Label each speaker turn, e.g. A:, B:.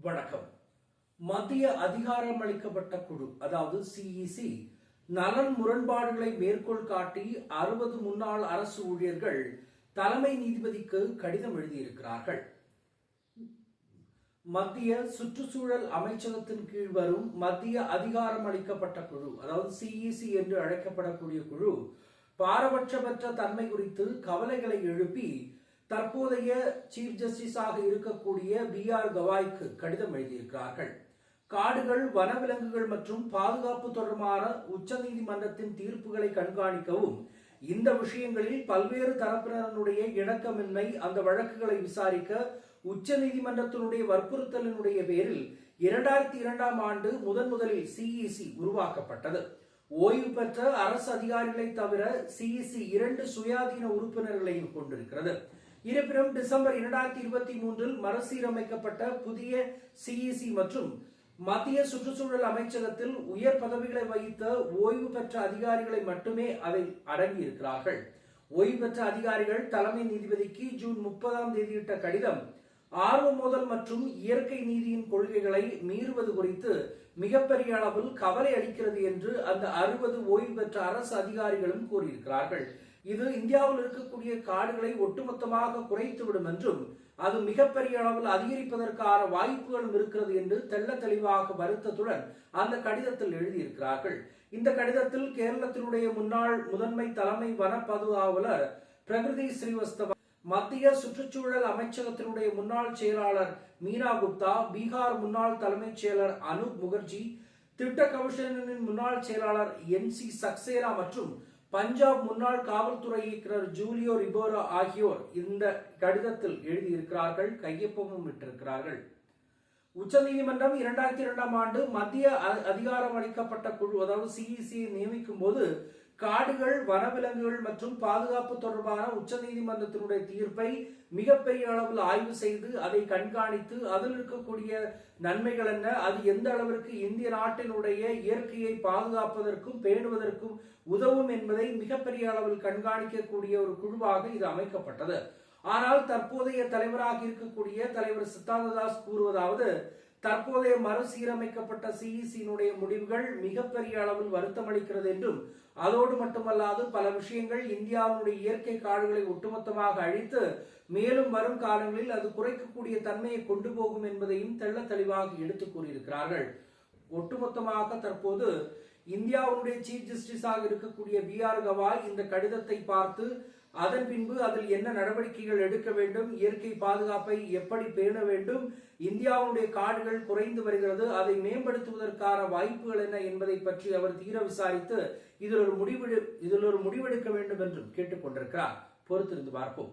A: வணக்கம். மத்திய அதிகாரமளிக்கப்பட்ட குழு அதாவது சிஇசி நலன் முரண்பாடுகளை மேற்கோள் காட்டி அறுபது முன்னாள் அரசு ஊழியர்கள் தலைமை நீதிபதிக்கு கடிதம் எழுதியிருக்கிறார்கள். மத்திய சுற்றுச்சூழல் அமைச்சகத்தின் கீழ் வரும் மத்திய அதிகாரம் அளிக்கப்பட்ட குழு அதாவது சிஇசி என்று அழைக்கப்படக்கூடிய குழு பாரபட்சமற்ற தன்மை குறித்து கவலைகளை எழுப்பி தற்போதைய சீஃப் ஜஸ்டிஸாக இருக்கக்கூடிய பி ஆர் கவாய்க்கு கடிதம் எழுதியிருக்கிறார்கள். காடுகள் வனவிலங்குகள் மற்றும் பாதுகாப்பு தொடர்பான உச்சநீதிமன்றத்தின் தீர்ப்புகளை கண்காணிக்கவும் இந்த விஷயங்களில் பல்வேறு தரப்பினருடைய இணக்கமின்மை அந்த வழக்குகளை விசாரிக்க உச்சநீதிமன்றத்தினுடைய வற்புறுத்தலினுடைய பேரில் இரண்டாயிரத்தி இரண்டாம் ஆண்டு முதன் முதலில் சிஇசி உருவாக்கப்பட்டது. ஓய்வு பெற்ற அரசு அதிகாரிகளை தவிர சிஇசி இரண்டு சுயாதீன உறுப்பினர்களையும் கொண்டிருக்கிறது. இருப்பினும் டிசம்பர் இரண்டாயிரத்தி இருபத்தி மூன்றில் மறுசீரமைக்கப்பட்ட புதிய சிஇசி மற்றும் மத்திய சுற்றுச்சூழல் அமைச்சகத்தில் உயர் பதவிகளை வகித்த ஓய்வு பெற்ற அதிகாரிகளை மட்டுமே அதில் அடங்கியிருக்கிறார்கள். ஓய்வு பெற்ற அதிகாரிகள் தலைமை நீதிபதிக்கு ஜூன் முப்பதாம் தேதியிட்ட கடிதம் ஆர்வ மோதல் மற்றும் இயற்கை நீதியின் கொள்கைகளை மீறுவது குறித்து மிகப்பெரிய அளவில் கவலை அளிக்கிறது என்று அந்த அறுபது ஓய்வு பெற்ற அரசு அதிகாரிகளும் கூறியிருக்கிறார்கள். இது இந்தியாவில் இருக்கக்கூடிய காடுகளை ஒட்டுமொத்தமாக குறைத்துவிடும் என்றும் அது மிகப்பெரிய அளவில் அதிகரிப்பதற்கான வாய்ப்புகளும் இருக்கிறது என்று தெள்ள தெளிவாக வருத்தத்துடன் அந்த கடிதத்தில் எழுதியிருக்கிறார்கள். இந்த கடிதத்தில் கேரளத்தினுடைய முன்னாள் முதன்மை தலைமை வன பிரகிருதி ஸ்ரீவஸ்தவா மத்திய சுற்றுச்சூழல் அமைச்சகத்தினுடைய முன்னாள் செயலாளர் மீனா குப்தா பீகார் முன்னாள் தலைமைச் செயலர் அனூப் முகர்ஜி திட்ட கமிஷனின் முன்னாள் செயலாளர் என் சி சக்சேனா மற்றும் பஞ்சாப் முன்னாள் காவல்துறை இயக்குனர் ஜூலியோ ரிபோரா ஆகியோர் இந்த கடிதத்தில் எழுதியிருக்கிறார்கள் கையொப்பமும் விட்டிருக்கிறார்கள் உச்சநீதிமன்றம் இரண்டாயிரத்தி இரண்டாம் ஆண்டு மத்திய அ- அதிகாரம் அளிக்கப்பட்ட குழு அதாவது சிஇசியை நியமிக்கும் போது காடுகள் வனவிலங்குகள் மற்றும் பாதுகாப்பு தொடர்பான உச்சநீதிமன்றத்தினுடைய தீர்ப்பை மிகப்பெரிய அளவில் ஆய்வு செய்து அதை கண்காணித்து அதில் இருக்கக்கூடிய நன்மைகள் என்ன? அது எந்த அளவிற்கு இந்திய நாட்டினுடைய இயற்கையை பாதுகாப்பதற்கும் பேணுவதற்கும் உதவும் என்பதை மிகப்பெரிய அளவில் கண்காணிக்கக்கூடிய ஒரு குழுவாக இது அமைக்கப்பட்டது. ஆனால் தற்போதைய தலைவராக இருக்கக்கூடிய தலைவர் சித்தாந்ததாஸ் கூறுவதாவது தற்போதைய மறுசீரமைக்கப்பட்ட சிஇசியினுடைய முடிவுகள் மிகப்பெரிய அளவில் வருத்தமளிக்கிறது என்றும் அதோடு மட்டுமல்லாது பல விஷயங்கள் இந்தியாவினுடைய இயற்கை காடுகளை ஒட்டுமொத்தமாக அழித்து மேலும் வரும் காலங்களில் அது குறைக்கக்கூடிய தன்மையை கொண்டு போகும் என்பதையும் தெள்ள தெளிவாக எடுத்துக் கூறியிருக்கிறார்கள். ஒட்டுமொத்தமாக தற்போது இந்தியாவுடைய சீஃப் ஜஸ்டிஸாக இருக்கக்கூடிய பி ஆர் கவாய் இந்த கடிதத்தை பார்த்து அதன் பின்பு அதில் என்ன நடவடிக்கைகள் எடுக்க வேண்டும் இயற்கை பாதுகாப்பை எப்படி பேண வேண்டும் இந்தியாவுடைய காடுகள் குறைந்து வருகிறது அதை மேம்படுத்துவதற்கான வாய்ப்புகள் என்ன என்பதை பற்றி அவர் தீர விசாரித்து இதில் ஒரு முடிவெடு இதில் ஒரு முடிவெடுக்க வேண்டும் என்றும் கேட்டுக்கொண்டிருக்கிறார். பொறுத்திருந்து பார்ப்போம்.